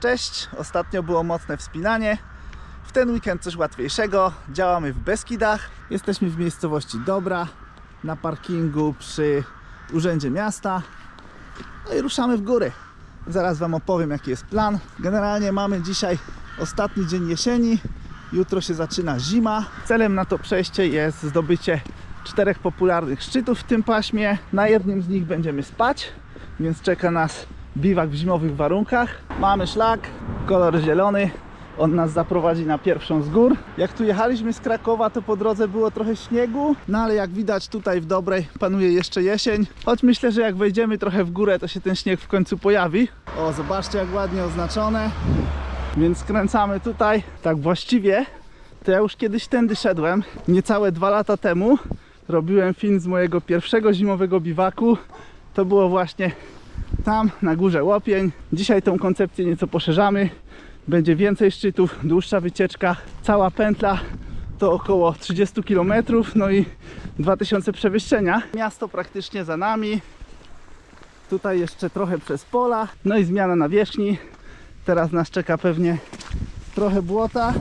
Cześć, ostatnio było mocne wspinanie. W ten weekend coś łatwiejszego. Działamy w Beskidach. Jesteśmy w miejscowości Dobra, na parkingu przy Urzędzie Miasta. No i ruszamy w góry. Zaraz Wam opowiem, jaki jest plan. Generalnie mamy dzisiaj ostatni dzień jesieni. Jutro się zaczyna zima. Celem na to przejście jest zdobycie czterech popularnych szczytów w tym paśmie. Na jednym z nich będziemy spać, więc czeka nas biwak w zimowych warunkach. Mamy szlak, kolor zielony. On nas zaprowadzi na pierwszą z gór. Jak tu jechaliśmy z Krakowa, to po drodze było trochę śniegu, no ale jak widać tutaj w Dobrej panuje jeszcze jesień. Choć myślę, że jak wejdziemy trochę w górę, to się ten śnieg w końcu pojawi. O, zobaczcie jak ładnie oznaczone. Więc skręcamy tutaj. Tak właściwie to ja już kiedyś tędy szedłem. Niecałe dwa lata temu robiłem film z mojego pierwszego zimowego biwaku. To było właśnie tam na górze Łopień. Dzisiaj tą koncepcję nieco poszerzamy. Będzie więcej szczytów, dłuższa wycieczka. Cała pętla to około 30 km, no i 2000 przewyższenia. Miasto praktycznie za nami. Tutaj jeszcze trochę przez pola, no i zmiana nawierzchni. Teraz nas czeka pewnie trochę błota,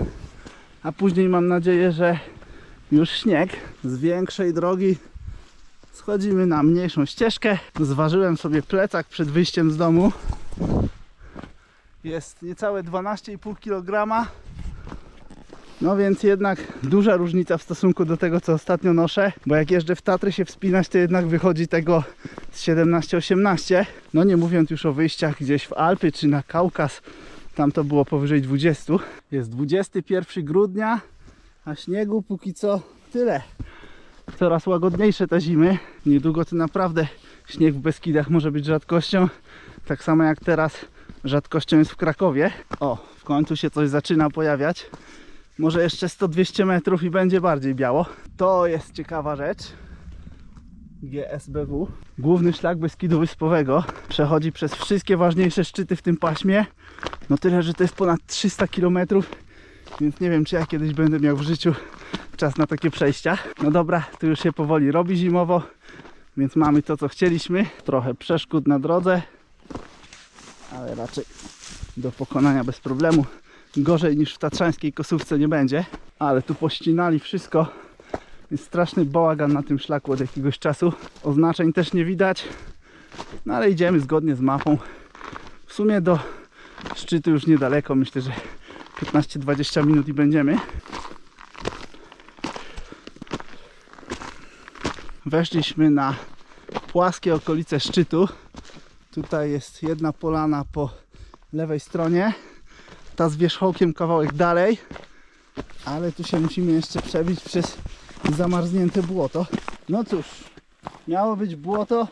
a później mam nadzieję, że już śnieg. Z większej drogi schodzimy na mniejszą ścieżkę. Zważyłem sobie plecak przed wyjściem z domu. Jest niecałe 12,5 kg. No więc jednak duża różnica w stosunku do tego, co ostatnio noszę, bo jak jeżdżę w Tatry się wspinać, to jednak wychodzi tego z 17-18. No nie mówiąc już o wyjściach gdzieś w Alpy czy na Kaukaz, tam to było powyżej 20. Jest 21 grudnia, a śniegu póki co tyle. Coraz łagodniejsze te zimy. Niedługo to naprawdę śnieg w Beskidach może być rzadkością. Tak samo jak teraz rzadkością jest w Krakowie. O, w końcu się coś zaczyna pojawiać. Może jeszcze 100-200 metrów i będzie bardziej biało. To jest ciekawa rzecz. GSBW. Główny szlak Beskidu Wyspowego przechodzi przez wszystkie ważniejsze szczyty w tym paśmie. No tyle, że to jest ponad 300 km, więc nie wiem, czy ja kiedyś będę miał w życiu czas na takie przejścia. No dobra, tu już się powoli robi zimowo, więc mamy to, co chcieliśmy. Trochę przeszkód na drodze, ale raczej do pokonania bez problemu. Gorzej niż w tatrzańskiej kosówce nie będzie, ale tu pościnali wszystko. Jest straszny bałagan na tym szlaku od jakiegoś czasu. Oznaczeń też nie widać, no ale idziemy zgodnie z mapą. W sumie do szczytu już niedaleko, myślę, że 15-20 minut i będziemy. Weszliśmy na płaskie okolice szczytu. Tutaj jest jedna polana po lewej stronie, ta z wierzchołkiem kawałek dalej, ale tu się musimy jeszcze przebić przez zamarznięte błoto. No cóż, miało być błoto,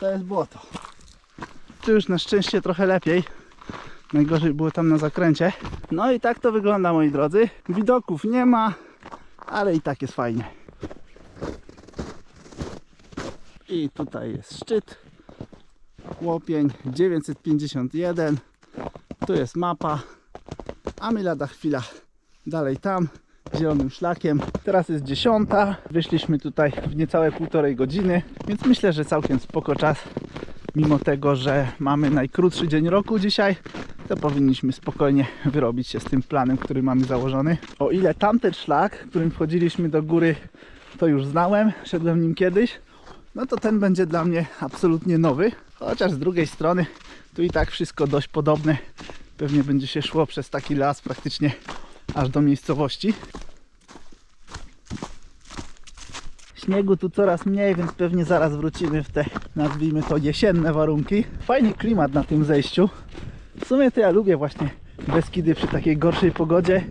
to jest błoto. Tu już na szczęście trochę lepiej. Najgorzej było tam na zakręcie. No i tak to wygląda moi drodzy. Widoków nie ma, ale i tak jest fajnie. I tutaj jest szczyt. Łopień 951. Tu jest mapa. A my lada chwila dalej tam, zielonym szlakiem. Teraz jest 10. Wyszliśmy tutaj w niecałe półtorej godziny, więc myślę, że całkiem spoko czas. Mimo tego, że mamy najkrótszy dzień roku dzisiaj, to powinniśmy spokojnie wyrobić się z tym planem, który mamy założony. O ile tamten szlak, którym wchodziliśmy do góry, to już znałem, szedłem nim kiedyś, no to ten będzie dla mnie absolutnie nowy. Chociaż z drugiej strony tu i tak wszystko dość podobne. Pewnie będzie się szło przez taki las praktycznie aż do miejscowości. Śniegu tu coraz mniej, więc pewnie zaraz wrócimy w te, nazwijmy to, jesienne warunki. Fajny klimat na tym zejściu. W sumie to ja lubię właśnie Beskidy przy takiej gorszej pogodzie.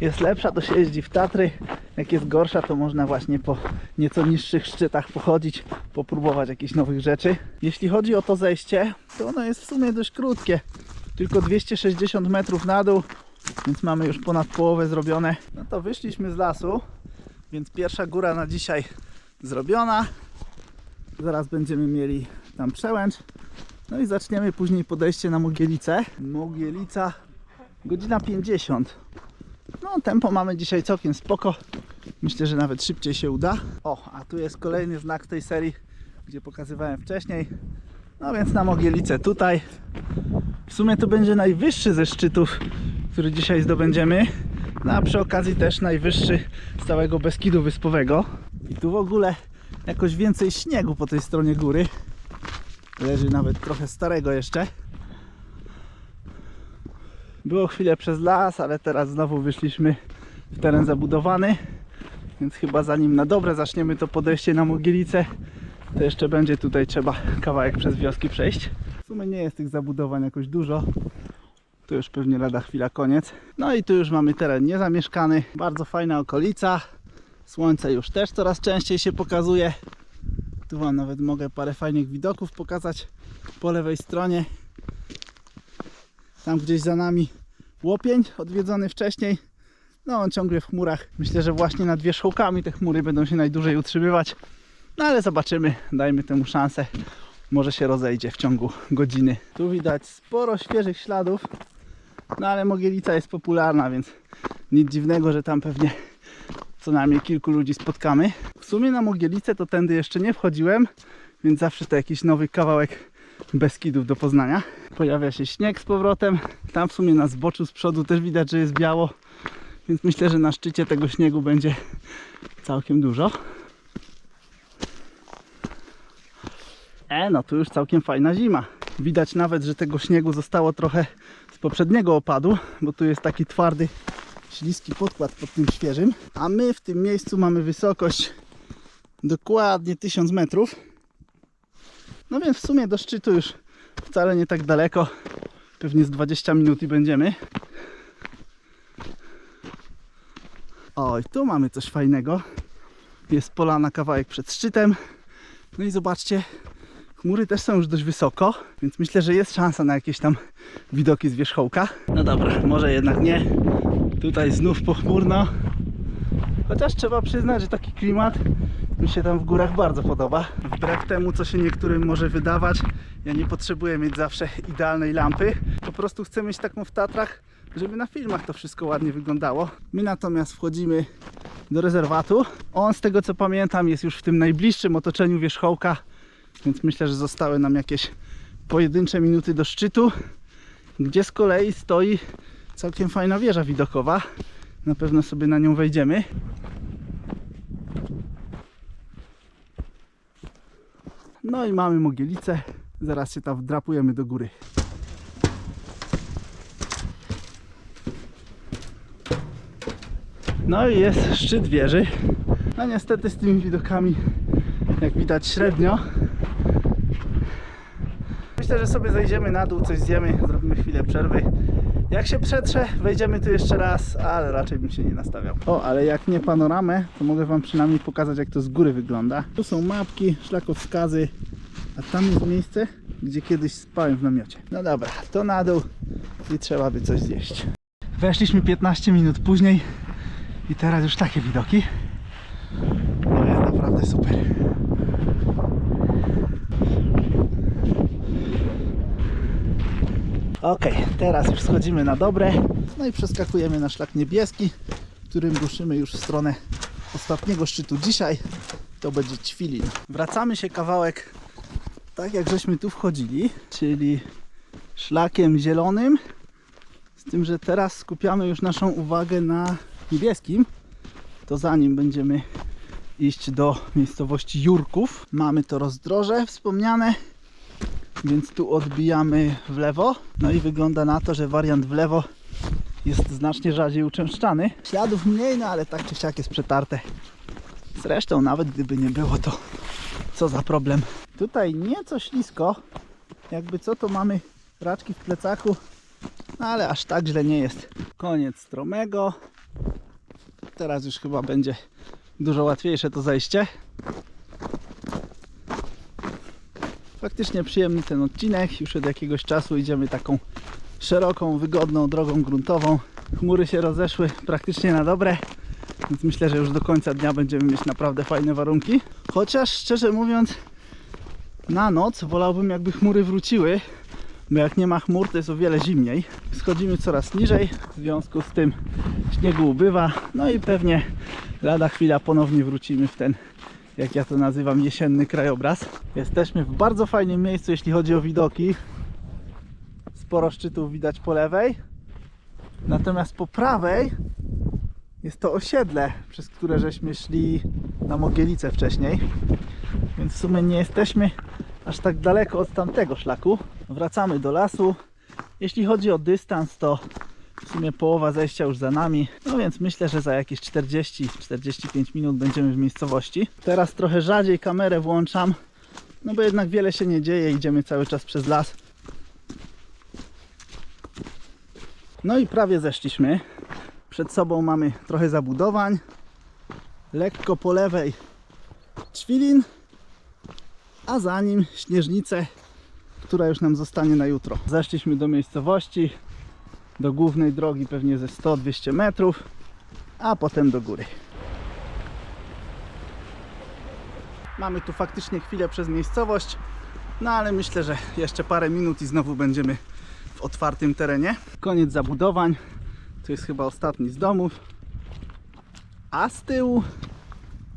Jest lepsza, to się jeździ w Tatry. Jak jest gorsza, to można właśnie po nieco niższych szczytach pochodzić, popróbować jakichś nowych rzeczy. Jeśli chodzi o to zejście, to ono jest w sumie dość krótkie. Tylko 260 metrów na dół, więc mamy już ponad połowę zrobione. No to wyszliśmy z lasu, więc pierwsza góra na dzisiaj zrobiona. Zaraz będziemy mieli tam przełęcz. No i zaczniemy później podejście na Mogielicę. Mogielica, godzina 50. No tempo mamy dzisiaj całkiem spoko. Myślę, że nawet szybciej się uda. O, a tu jest kolejny znak tej serii, gdzie pokazywałem wcześniej. No więc na Mogielicę tutaj. W sumie to będzie najwyższy ze szczytów, który dzisiaj zdobędziemy. No a przy okazji też najwyższy z całego Beskidu Wyspowego. I tu w ogóle jakoś więcej śniegu po tej stronie góry. Leży nawet trochę starego jeszcze. Było chwilę przez las, ale teraz znowu wyszliśmy w teren zabudowany. Więc chyba zanim na dobre zaczniemy to podejście na Mogielicę, to jeszcze będzie tutaj trzeba kawałek przez wioski przejść. W sumie nie jest tych zabudowań jakoś dużo. Tu już pewnie lada chwila koniec. No i tu już mamy teren niezamieszkany. Bardzo fajna okolica. Słońce już też coraz częściej się pokazuje. Tu Wam nawet mogę parę fajnych widoków pokazać po lewej stronie. Tam gdzieś za nami łopień odwiedzony wcześniej. No on ciągle w chmurach. Myślę, że właśnie nad wierzchołkami te chmury będą się najdłużej utrzymywać. No ale zobaczymy, dajmy temu szansę. Może się rozejdzie w ciągu godziny. Tu widać sporo świeżych śladów. No ale Mogielica jest popularna, więc nic dziwnego, że tam pewnie co najmniej kilku ludzi spotkamy. W sumie na Mogielicę to tędy jeszcze nie wchodziłem, więc zawsze to jakiś nowy kawałek Beskidów do poznania. Pojawia się śnieg z powrotem. Tam w sumie na zboczu z przodu też widać, że jest biało, więc myślę, że na szczycie tego śniegu będzie całkiem dużo. E, no tu już całkiem fajna zima. Widać nawet, że tego śniegu zostało trochę z poprzedniego opadu, bo tu jest taki twardy, śliski podkład pod tym świeżym. A my w tym miejscu mamy wysokość dokładnie 1000 metrów. No więc w sumie do szczytu już wcale nie tak daleko. Pewnie z 20 minut i będziemy. Oj, tu mamy coś fajnego. Jest pola na kawałek przed szczytem. No i zobaczcie, chmury też są już dość wysoko, więc myślę, że jest szansa na jakieś tam widoki z wierzchołka. No dobra, może jednak nie. Tutaj znów pochmurno. Chociaż trzeba przyznać, że taki klimat mi się tam w górach bardzo podoba. Wbrew temu, co się niektórym może wydawać, ja nie potrzebuję mieć zawsze idealnej lampy. Po prostu chcę mieć taką w Tatrach, żeby na filmach to wszystko ładnie wyglądało. My natomiast wchodzimy do rezerwatu. On z tego co pamiętam jest już w tym najbliższym otoczeniu wierzchołka, więc myślę, że zostały nam jakieś pojedyncze minuty do szczytu, gdzie z kolei stoi całkiem fajna wieża widokowa. Na pewno sobie na nią wejdziemy. No i mamy mogielicę. Zaraz się tam wdrapujemy do góry. No i jest szczyt wieży. No niestety z tymi widokami, jak widać, średnio. Myślę, że sobie zejdziemy na dół, coś zjemy, zrobimy chwilę przerwy. Jak się przetrze, wejdziemy tu jeszcze raz, ale raczej bym się nie nastawiał. O, ale jak nie panoramę, to mogę Wam przynajmniej pokazać, jak to z góry wygląda. Tu są mapki, szlakowskazy, a tam jest miejsce, gdzie kiedyś spałem w namiocie. No dobra, to na dół i trzeba by coś zjeść. Weszliśmy 15 minut później i teraz już takie widoki. No jest naprawdę super. Ok, teraz już schodzimy na dobre. No i przeskakujemy na szlak niebieski, którym ruszymy już w stronę ostatniego szczytu dzisiaj. To będzie Ćwilin. Wracamy się kawałek tak jak żeśmy tu wchodzili, czyli szlakiem zielonym. Z tym, że teraz skupiamy już naszą uwagę na niebieskim. To zanim będziemy iść do miejscowości Jurków. Mamy to rozdroże wspomniane, więc tu odbijamy w lewo. No i wygląda na to, że wariant w lewo jest znacznie rzadziej uczęszczany. Śladów mniej, no ale tak czy siak jest przetarte. Zresztą nawet gdyby nie było to, co za problem. Tutaj nieco ślisko, jakby co to mamy raczki w plecaku, no ale aż tak źle nie jest. Koniec stromego. Teraz już chyba będzie dużo łatwiejsze to zejście. Faktycznie przyjemny ten odcinek. Już od jakiegoś czasu idziemy taką szeroką, wygodną drogą gruntową. Chmury się rozeszły praktycznie na dobre, więc myślę, że już do końca dnia będziemy mieć naprawdę fajne warunki. Chociaż szczerze mówiąc, na noc wolałbym jakby chmury wróciły, bo jak nie ma chmur, to jest o wiele zimniej. Schodzimy coraz niżej, w związku z tym śniegu ubywa, no i pewnie lada chwila ponownie wrócimy w ten, jak ja to nazywam, jesienny krajobraz. Jesteśmy w bardzo fajnym miejscu, jeśli chodzi o widoki. sporo szczytów widać po lewej. Natomiast po prawej jest to osiedle, przez które żeśmy szli na Mogielicę wcześniej. Więc w sumie nie jesteśmy aż tak daleko od tamtego szlaku. Wracamy do lasu. Jeśli chodzi o dystans, to w sumie połowa zejścia już za nami. No więc myślę, że za jakieś 40-45 minut będziemy w miejscowości. Teraz trochę rzadziej kamerę włączam, no bo jednak wiele się nie dzieje, idziemy cały czas przez las. No i prawie zeszliśmy. Przed sobą mamy trochę zabudowań. Lekko po lewej Ćwilin, a za nim Śnieżnicę, która już nam zostanie na jutro. Zeszliśmy do miejscowości, do głównej drogi pewnie ze 100-200 metrów, a potem do góry. Mamy tu faktycznie chwilę przez miejscowość, no ale myślę, że jeszcze parę minut i znowu będziemy w otwartym terenie. Koniec zabudowań. Tu jest chyba ostatni z domów. A z tyłu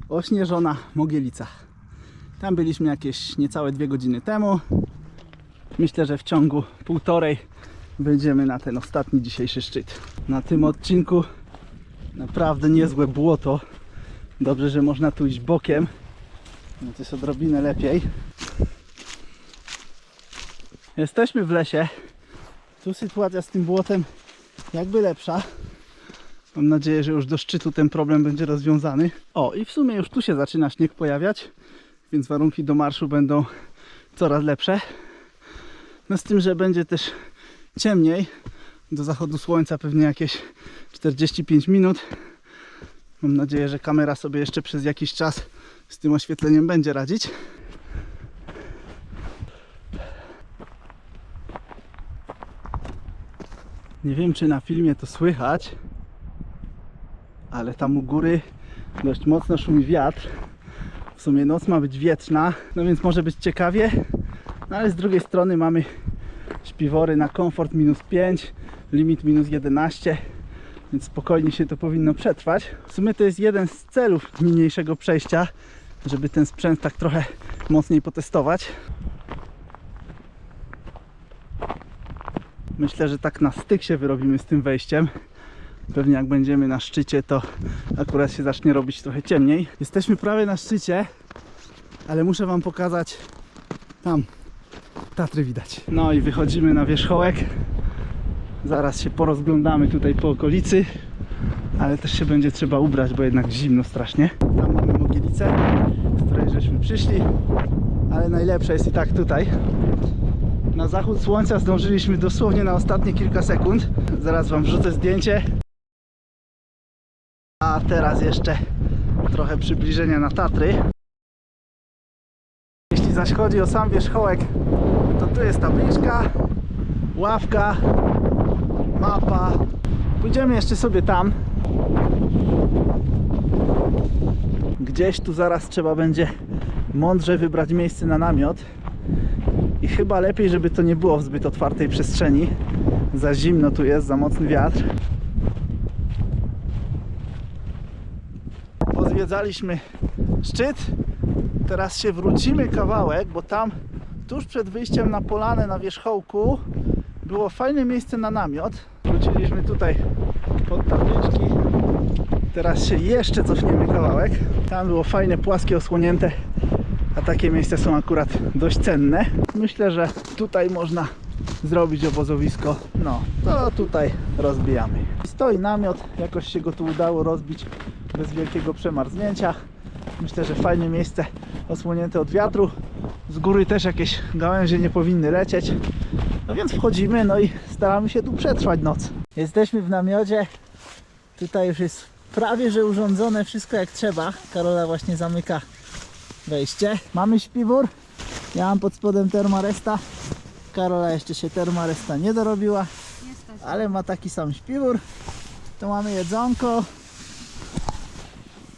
ośnieżona Mogielica. Tam byliśmy jakieś niecałe dwie godziny temu. Myślę, że w ciągu półtorej wejdziemy na ten ostatni dzisiejszy szczyt. Na tym odcinku naprawdę niezłe błoto. Dobrze, że można tu iść bokiem. No to jest odrobinę lepiej. Jesteśmy w lesie. Tu sytuacja z tym błotem jakby lepsza. Mam nadzieję, że już do szczytu ten problem będzie rozwiązany. O, i w sumie już tu się zaczyna śnieg pojawiać, więc warunki do marszu będą coraz lepsze. No z tym, że będzie też ciemniej. Do zachodu słońca pewnie jakieś 45 minut. Mam nadzieję, że kamera sobie jeszcze przez jakiś czas z tym oświetleniem będzie radzić. Nie wiem, czy na filmie to słychać, ale tam u góry dość mocno szumi wiatr. W sumie noc ma być wietrzna, no więc może być ciekawie. No ale z drugiej strony mamy śpiwory na komfort minus 5, limit minus 11, więc spokojnie się to powinno przetrwać. W sumie to jest jeden z celów niniejszego przejścia, żeby ten sprzęt tak trochę mocniej potestować. Myślę, że tak na styk się wyrobimy z tym wejściem. Pewnie jak będziemy na szczycie, to akurat się zacznie robić trochę ciemniej. Jesteśmy prawie na szczycie, ale muszę Wam pokazać tam. Tatry widać. No i wychodzimy na wierzchołek. Zaraz się porozglądamy tutaj po okolicy, ale też się będzie trzeba ubrać, bo jednak zimno strasznie. Tam mamy Mogielicę, z której żeśmy przyszli, ale najlepsze jest i tak tutaj. Na zachód słońca zdążyliśmy dosłownie na ostatnie kilka sekund. Zaraz Wam wrzucę zdjęcie. A teraz jeszcze trochę przybliżenia na Tatry. Jeśli zaś chodzi o sam wierzchołek, tu jest tabliczka, ławka, mapa. Pójdziemy jeszcze sobie tam. Gdzieś tu zaraz trzeba będzie mądrze wybrać miejsce na namiot. I chyba lepiej, żeby to nie było w zbyt otwartej przestrzeni. Za zimno tu jest, za mocny wiatr. Pozwiedzaliśmy szczyt. Teraz się wrócimy kawałek, bo tam tuż przed wyjściem na polanę na wierzchołku było fajne miejsce na namiot. Wróciliśmy tutaj pod tabliczki. Teraz się jeszcze cofniemy kawałek. Tam było fajne, płaskie, osłonięte a takie miejsca są akurat dość cenne. Myślę, że tutaj można zrobić obozowisko. No, to tutaj rozbijamy. Stoi namiot, jakoś się go tu udało rozbić bez wielkiego przemarznięcia. Myślę, że fajne miejsce osłonięte od wiatru. Z góry też jakieś gałęzie nie powinny lecieć. No więc wchodzimy, no i staramy się tu przetrwać noc. Jesteśmy w namiocie. Tutaj już jest prawie że urządzone wszystko jak trzeba. Karola właśnie zamyka wejście. Mamy śpiwór. Ja mam pod spodem termaresta. Karola jeszcze się termaresta nie dorobiła, ale ma taki sam śpiwór. Tu mamy jedzonko.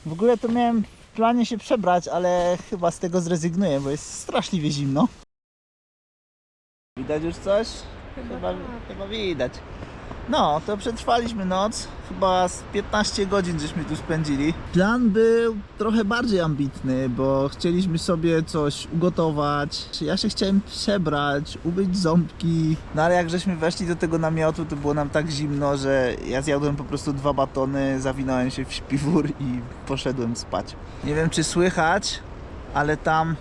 W ogóle to miałem planie się przebrać, ale chyba z tego zrezygnuję, bo jest straszliwie zimno. Widać już coś? Chyba, chyba widać. No, to przetrwaliśmy noc. Chyba z 15 godzin żeśmy tu spędzili. Plan był trochę bardziej ambitny, bo chcieliśmy sobie coś ugotować. Ja się chciałem przebrać, umyć ząbki. No ale jak żeśmy weszli do tego namiotu, to było nam tak zimno, że ja zjadłem po prostu dwa batony, zawinąłem się w śpiwór i poszedłem spać. Nie wiem czy słychać, ale tam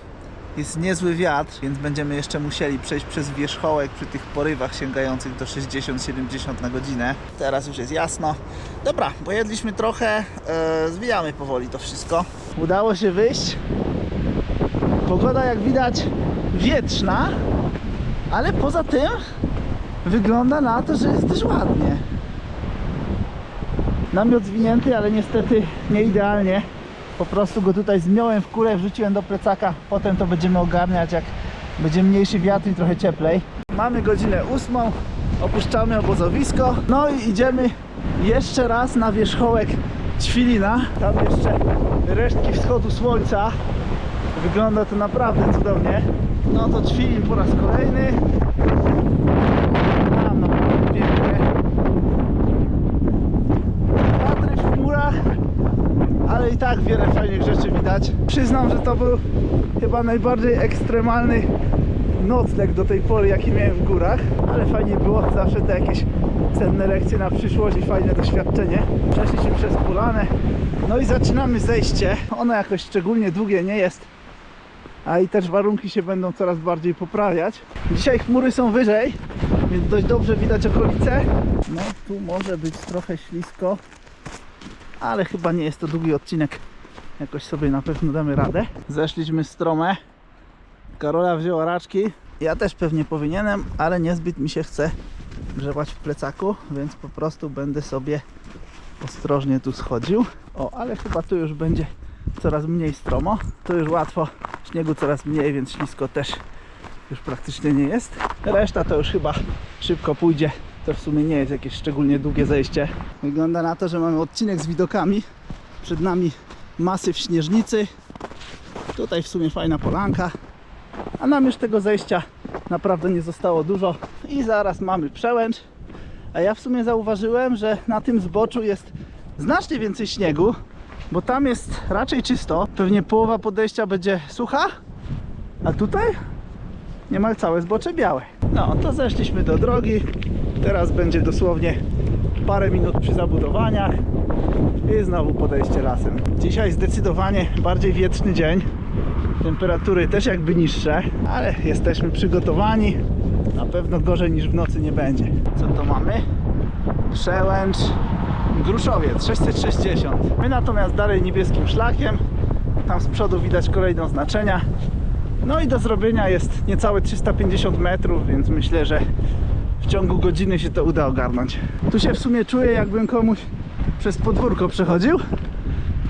jest niezły wiatr, więc będziemy jeszcze musieli przejść przez wierzchołek przy tych porywach sięgających do 60-70 na godzinę. Teraz już jest jasno. Dobra, pojedliśmy trochę, e, zwijamy powoli to wszystko. Udało się wyjść. Pogoda jak widać wietrzna, ale poza tym wygląda na to, że jest też ładnie. Namiot zwinięty, ale niestety nie idealnie. Po prostu go tutaj zmiąłem w kulę, wrzuciłem do plecaka. Potem to będziemy ogarniać, jak będzie mniejszy wiatr i trochę cieplej. Mamy godzinę ósmą, opuszczamy obozowisko. No i idziemy jeszcze raz na wierzchołek Ćwilina. Tam jeszcze resztki wschodu słońca. Wygląda to naprawdę cudownie. No to Ćwilin po raz kolejny. Tam naprawdę pięknie. Patry w chmurach, ale i tak wiele fajnych rzeczy widać. Przyznam, że to był chyba najbardziej ekstremalny nocleg do tej pory, jaki miałem w górach, ale fajnie było, zawsze te jakieś cenne lekcje na przyszłość i fajne doświadczenie. Przeszliśmy przez polanę, no i zaczynamy zejście. Ono jakoś szczególnie długie nie jest, a i też warunki się będą coraz bardziej poprawiać. Dzisiaj chmury są wyżej, więc dość dobrze widać okolice. No tu może być trochę ślisko, ale chyba nie jest to długi odcinek. Jakoś sobie na pewno damy radę. Zeszliśmy stromę. Karola wzięła raczki. Ja też pewnie powinienem, ale niezbyt mi się chce grzebać w plecaku, więc po prostu będę sobie ostrożnie tu schodził. O, ale chyba tu już będzie coraz mniej stromo. Tu już łatwo, śniegu coraz mniej, więc ślisko też już praktycznie nie jest. Reszta to już chyba szybko pójdzie. To w sumie nie jest jakieś szczególnie długie zejście. Wygląda na to, że mamy odcinek z widokami. Przed nami masyw śnieżnicy. Tutaj w sumie fajna polanka. A nam już tego zejścia naprawdę nie zostało dużo. I zaraz mamy przełęcz. A ja w sumie zauważyłem, że na tym zboczu jest znacznie więcej śniegu, bo tam jest raczej czysto. Pewnie połowa podejścia będzie sucha, a tutaj niemal całe zbocze białe. No, to zeszliśmy do drogi. Teraz będzie dosłownie parę minut przy zabudowaniach i znowu podejście lasem. Dzisiaj zdecydowanie bardziej wietrzny dzień. Temperatury też jakby niższe, ale jesteśmy przygotowani. Na pewno gorzej niż w nocy nie będzie. Co to mamy? Przełęcz Gruszowiec 660. My natomiast dalej niebieskim szlakiem. Tam z przodu widać kolejne oznaczenia. No i do zrobienia jest niecałe 350 metrów, więc myślę, że w ciągu godziny się to uda ogarnąć. Tu się w sumie czuję, jakbym komuś przez podwórko przechodził.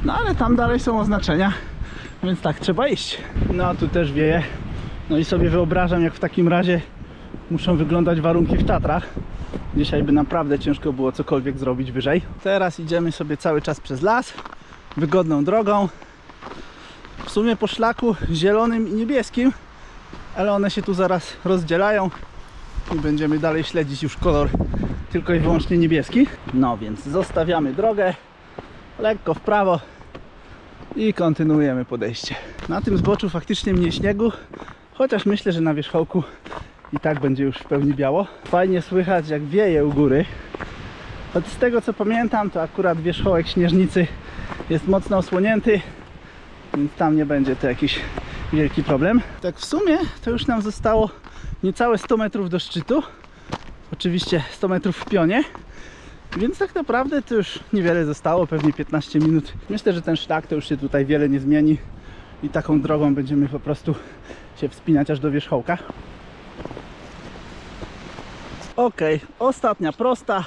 No ale tam dalej są oznaczenia, więc tak trzeba iść. No a tu też wieje. No i sobie wyobrażam, jak w takim razie muszą wyglądać warunki w Tatrach. Dzisiaj by naprawdę ciężko było cokolwiek zrobić wyżej. Teraz idziemy sobie cały czas przez las, wygodną drogą. W sumie po szlaku zielonym i niebieskim, ale one się tu zaraz rozdzielają i będziemy dalej śledzić już kolor tylko i wyłącznie niebieski. No więc zostawiamy drogę lekko w prawo i kontynuujemy podejście. Na tym zboczu faktycznie mniej śniegu, chociaż myślę, że na wierzchołku i tak będzie już w pełni biało. Fajnie słychać jak wieje u góry. Choć z tego co pamiętam, to akurat wierzchołek śnieżnicy jest mocno osłonięty, więc tam nie będzie to jakiś wielki problem. Tak w sumie to już nam zostało niecałe 100 metrów do szczytu. Oczywiście 100 metrów w pionie. Więc tak naprawdę to już niewiele zostało, pewnie 15 minut. Myślę, że ten szlak to już się tutaj wiele nie zmieni i taką drogą będziemy po prostu się wspinać aż do wierzchołka. Ok, ostatnia prosta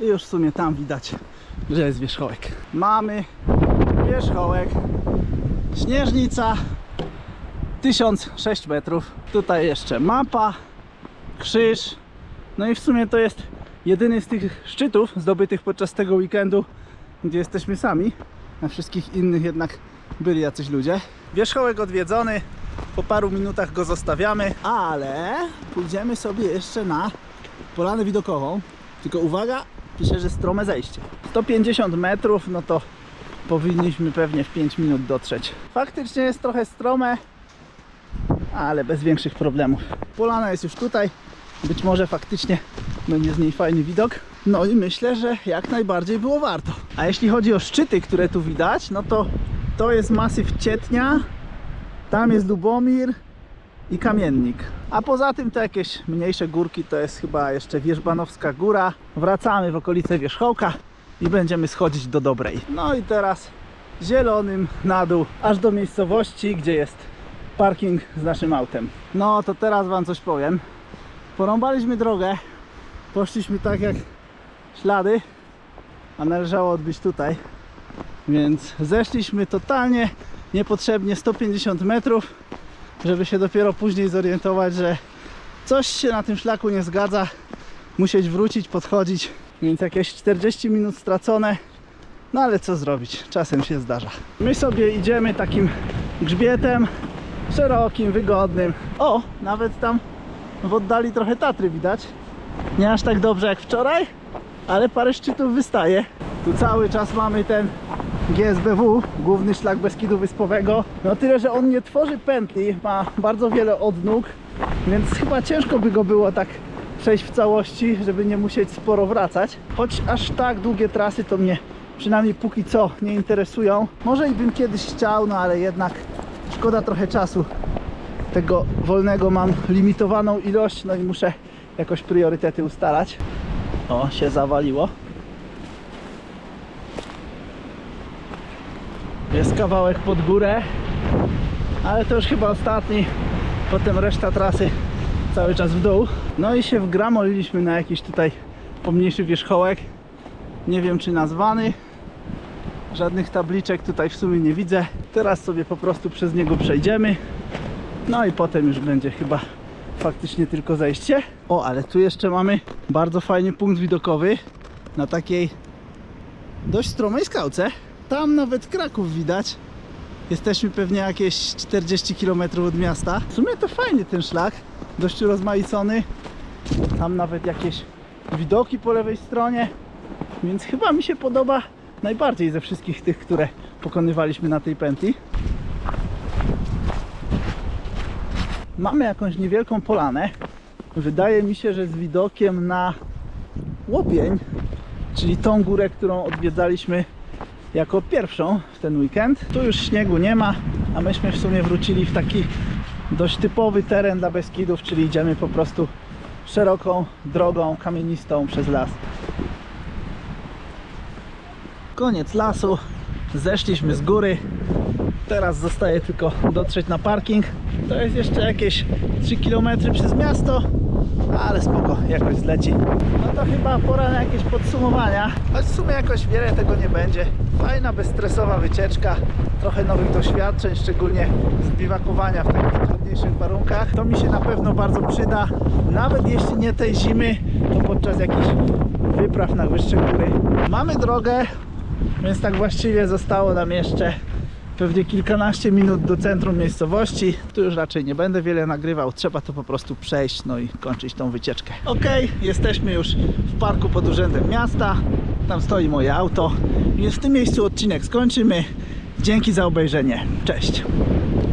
i już w sumie tam widać, że jest wierzchołek. Mamy wierzchołek, śnieżnica, 1006 metrów. Tutaj jeszcze mapa, krzyż. No i w sumie to jest jedyny z tych szczytów zdobytych podczas tego weekendu, gdzie jesteśmy sami. Na wszystkich innych jednak byli jacyś ludzie. Wierzchołek odwiedzony, po paru minutach go zostawiamy, ale pójdziemy sobie jeszcze na polanę widokową. Tylko uwaga, pisze, że strome zejście. 150 metrów, no to powinniśmy pewnie w 5 minut dotrzeć. Faktycznie jest trochę strome, ale bez większych problemów. Polana jest już tutaj, być może faktycznie będzie z niej fajny widok. No i myślę, że jak najbardziej było warto. A jeśli chodzi o szczyty, które tu widać, no to to jest masyw Cietnia, tam jest Lubomir i Kamiennik. A poza tym te jakieś mniejsze górki to jest chyba jeszcze Wierzbanowska Góra. Wracamy w okolice Wierzchołka i będziemy schodzić do Dobrej. No i teraz zielonym na dół, aż do miejscowości, gdzie jest parking z naszym autem. No to teraz Wam coś powiem. Porąbaliśmy drogę, poszliśmy tak jak ślady, a należało odbyć tutaj. Więc zeszliśmy totalnie niepotrzebnie 150 metrów, żeby się dopiero później zorientować, że coś się na tym szlaku nie zgadza. Musieć wrócić, podchodzić. Więc jakieś 40 minut stracone. No ale co zrobić? Czasem się zdarza. My sobie idziemy takim grzbietem szerokim, wygodnym. O, nawet tam w oddali trochę Tatry widać. Nie aż tak dobrze jak wczoraj, ale parę szczytów wystaje. Tu cały czas mamy ten GSBW, główny szlak Beskidu Wyspowego. No tyle, że on nie tworzy pętli, ma bardzo wiele odnóg, więc chyba ciężko by go było tak przejść w całości, żeby nie musieć sporo wracać. Choć aż tak długie trasy to mnie przynajmniej póki co nie interesują. Może i bym kiedyś chciał, no ale jednak szkoda trochę czasu. Tego wolnego mam limitowaną ilość, no i muszę jakoś priorytety ustalać. O, się zawaliło. Jest kawałek pod górę, ale to już chyba ostatni. Potem reszta trasy cały czas w dół. No i się wgramoliliśmy na jakiś tutaj pomniejszy wierzchołek. Nie wiem czy nazwany. Żadnych tabliczek tutaj w sumie nie widzę. Teraz sobie po prostu przez niego przejdziemy. No i potem już będzie chyba faktycznie tylko zejście. O, ale tu jeszcze mamy bardzo fajny punkt widokowy na takiej dość stromej skałce. Tam nawet Kraków widać. Jesteśmy pewnie jakieś 40 km od miasta. W sumie to fajny ten szlak, dość rozmaicony. Tam nawet jakieś widoki po lewej stronie. Więc chyba mi się podoba najbardziej ze wszystkich tych, które pokonywaliśmy na tej pętli. Mamy jakąś niewielką polanę. Wydaje mi się, że z widokiem na Łopień, czyli tą górę, którą odwiedzaliśmy jako pierwszą w ten weekend. Tu już śniegu nie ma, a myśmy w sumie wrócili w taki dość typowy teren dla Beskidów, czyli idziemy po prostu szeroką drogą kamienistą przez las. Koniec lasu, zeszliśmy z góry. Teraz zostaje tylko dotrzeć na parking. To jest jeszcze jakieś 3 km przez miasto, ale spoko, jakoś zleci. No to chyba pora na jakieś podsumowania, choć w sumie jakoś wiele tego nie będzie. Fajna, bezstresowa wycieczka, trochę nowych doświadczeń, szczególnie z biwakowania w takich trudniejszych warunkach. To mi się na pewno bardzo przyda, nawet jeśli nie tej zimy, to podczas jakichś wypraw na wyższe góry. Mamy drogę, więc tak właściwie zostało nam jeszcze pewnie kilkanaście minut do centrum miejscowości. Tu już raczej nie będę wiele nagrywał, trzeba to po prostu przejść, no i kończyć tą wycieczkę. Ok, jesteśmy już w parku pod urzędem miasta. Tam stoi moje auto. Więc w tym miejscu odcinek skończymy. Dzięki za obejrzenie. Cześć.